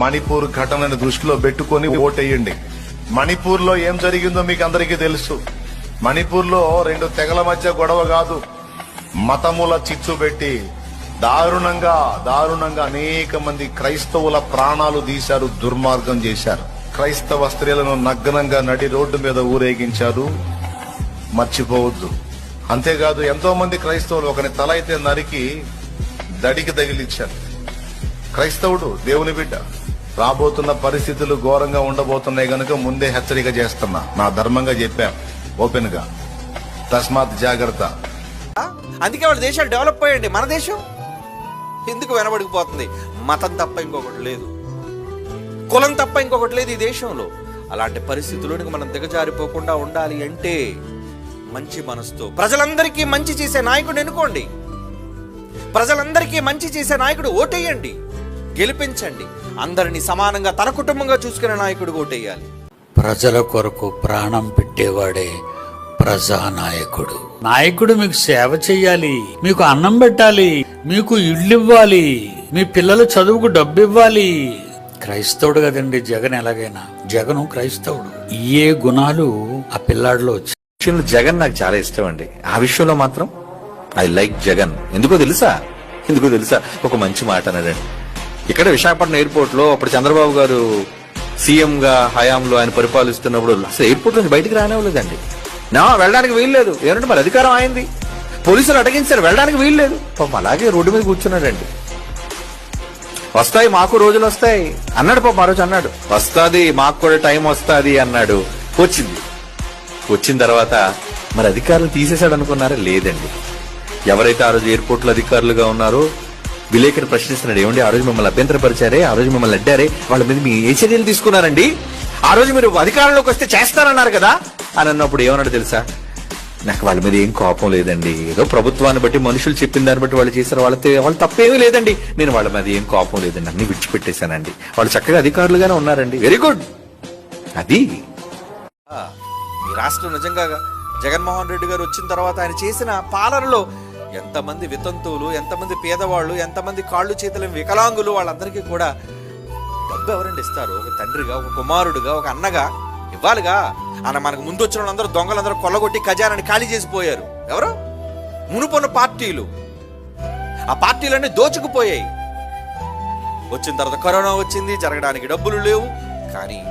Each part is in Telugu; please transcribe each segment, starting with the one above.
మణిపూర్ ఘటనను దృష్టిలో పెట్టుకొని ఓటేయండి. మణిపూర్లో ఏం జరిగిందో మీకు అందరికీ తెలుసు. మణిపూర్లో రెండు తెగల మధ్య గొడవ కాదు. మతముల చిచ్చు పెట్టి దారుణంగా దారుణంగా అనేక మంది క్రైస్తవుల ప్రాణాలు తీశారు దుర్మార్గం చేశారు. క్రైస్తవ స్త్రీలను నగ్నంగా నడి రోడ్డు మీద ఊరేగించారు. మర్చిపోవద్దు. అంతేకాదు ఎంతో మంది క్రైస్తవులు ఒకని తల అయితే నరికి దడికి తగిలిచ్చారు క్రైస్తవుడు దేవుని బిడ్డ. రాబోతున్న పరిస్థితులు ఘోరంగా ఉండబోతున్నాయి గనుక ముందే హెచ్చరిక చేస్తున్నా. నా ధర్మంగా చెప్పాం. ఓపెన్గా తస్మాత్ జాగ్రత్త. అందుకే వాళ్ళ దేశాలు డెవలప్ అయ్యండి. మన దేశం ఎందుకు వెనబడిపోతుంది? మతం తప్ప ఇంకొకటి లేదు. కులం తప్ప ఇంకొకటి లేదు ఈ దేశంలో. అలాంటి పరిస్థితుల్లోనికి మనం దిగజారిపోకుండా ఉండాలి అంటే మంచి మనసుతో. ప్రజలందరికీ మంచి చేసే నాయకుడు ఎన్నుకోండి. ప్రజలందరికీ మంచి చేసే నాయకుడు ఓటేయండి. గెలిపించండి. అందరినీ సమానంగా తన కుటుంబంగా చూసుకునే నాయకుడు ఓటేయాలి. ప్రజల కొరకు ప్రాణం పెట్టేవాడే ప్రజానాయకుడు. నాయకుడు మీకు సేవ చెయ్యాలి మీకు అన్నం పెట్టాలి మీకు ఇళ్ళు ఇవ్వాలి మీ పిల్లల చదువుకు డబ్బు ఇవ్వాలి. క్రైస్తవుడు కదండి జగన్ ఎలాగైనా. జగను క్రైస్తవుడు. ఏ గుణాలు ఆ పిల్లాడిలో వచ్చాయి. జగన్ నాకు చాలా ఇష్టం అండి. ఆ విషయంలో మాత్రం ఐ లైక్ జగన్. ఎందుకో తెలుసా? ఎందుకో తెలుసా? ఒక మంచి మాట అన్నాడండి. ఇక్కడ విశాఖపట్నం ఎయిర్పోర్ట్లో అప్పుడు చంద్రబాబు గారు సీఎం గా హయాంలో ఆయన పరిపాలిస్తున్నప్పుడు అసలు ఎయిర్పోర్ట్ నుంచి బయటకు రానివ్వలేదండి. నా వెళ్ళడానికి వీల్లేదు. ఏంటంటే మరి అధికారం అయింది పోలీసులు అటగించారు వెళ్ళడానికి వీల్లేదు. పాపం అలాగే రోడ్డు మీద కూర్చున్నాడండి. వస్తాయి మాకు రోజులు వస్తాయి. అన్నాడు పాపం ఆ రోజు అన్నాడు. వస్తుంది మాకు కూడా టైం వస్తుంది అన్నాడు. వచ్చింది. వచ్చిన తర్వాత మరి అధికారులు తీసేశాడు అనుకున్నారా? లేదండి. ఎవరైతే ఆ రోజు ఎయిర్పోర్ట్లో అధికారులుగా ఉన్నారో విలేకరు ప్రశ్నిస్తున్నాడు. ఏమండి ఆ రోజు మిమ్మల్ని అభ్యంతరపరిచారే? ఆ రోజు మిమ్మల్ని అడ్డారే? వాళ్ళ మీద మీ ఏ చర్యలు తీసుకున్నారండి? ఆ రోజు మీరు అధికారంలోకి వస్తే చేస్తారన్నారు కదా? అని అన్నప్పుడు ఏమన్నాడు తెలుసా? నాకు వాళ్ళ మీద ఏం కోపం లేదండి. ఏదో ప్రభుత్వాన్ని బట్టి మనుషులు చెప్పిన దాన్ని బట్టి వాళ్ళు చేశారు వాళ్ళ వాళ్ళు తప్పేమీ లేదండి. నేను వాళ్ళ మీద ఏం కోపం లేదండి. అన్ని విడిచిపెట్టేశానండి. వాళ్ళు చక్కగా అధికారులుగానే ఉన్నారండి. వెరీ గుడ్ అది. రాష్ట్రం నిజంగా జగన్మోహన్ రెడ్డి గారు వచ్చిన తర్వాత ఆయన చేసిన పాలనలో ఎంతమంది వితంతువులు ఎంతమంది పేదవాళ్ళు ఎంతమంది కాళ్ళు చేతులు వికలాంగులు వాళ్ళందరికీ కూడా డబ్బు ఎవరండి ఇస్తారు? ఒక తండ్రిగా ఒక కుమారుడుగా ఒక అన్నగా ఇవ్వాలిగా? అన్న మనకు ముందు వచ్చిన వాళ్ళందరూ దొంగలందరూ కొల్లగొట్టి ఖజానాన్ని ఖాళీ చేసిపోయారు. ఎవరు? మునుపొన్న పార్టీలు. ఆ పార్టీలన్నీ దోచుకుపోయాయి. వచ్చిన తర్వాత కరోనా వచ్చింది జరగడానికి డబ్బులు లేవు. కానీ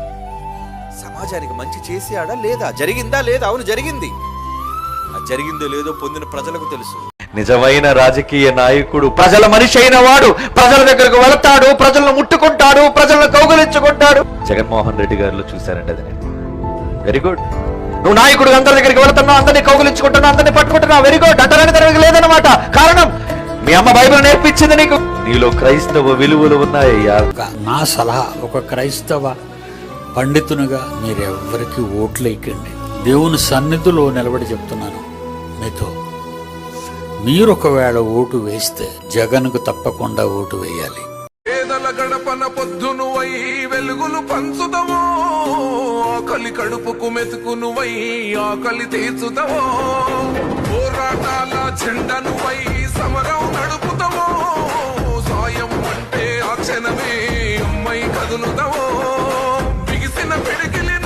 సమాజానికి మంచి చేసాడా లేదా? జరిగిందా లేదా? అవును జరిగింది. ఆ జరిగిందో లేదో పొందిన ప్రజలకు తెలుసు. నిజమైన రాజకీయ నాయకుడు ప్రజల మనిషి అయిన వాడు ప్రజల దగ్గరకు వెళతాడు ప్రజలను ముట్టుకుంటాడు ప్రజలను కౌగలించుకుంటాడు. జగన్మోహన్ రెడ్డి గారిలో చూశారండి అది. నేను వెరీ గుడ్ నువ్వు నాయకుడు అందరి దగ్గరికి వెళుతున్నావు అందరినీ కౌగులించుకుంటున్నావు అందరినీ పట్టుకుంటున్నావు. వెరీ గుడ్ అంటారని తనకి లేదనమాట కారణం మీ అమ్మ బైబిల్ నేర్పించింది నీకు. నీలో క్రైస్తవ విలువలు ఉన్నాయ్యా నా సలహా ఒక క్రైస్తవ పండితునిగా మీరెవ్వరికి ఓట్లు ఎక్కండి దేవుని సన్నిధిలో నిలబడి చెప్తున్నాను మీతో. మీరు ఒకవేళ ఓటు వేస్తే జగన్కు తప్పకుండా ఓటు వేయాలి. పేదల గడపన పొద్దును వై వెలుగులు పంచుదమో ఆకలి కడుపుకు మెతుకును వై ఆకలి తీర్చుదమో. పోరాటాల చెండను వై సమరం నడుపుతావో సాయం అంటే ఆ క్షణమే బిగిసిన పిడికిలి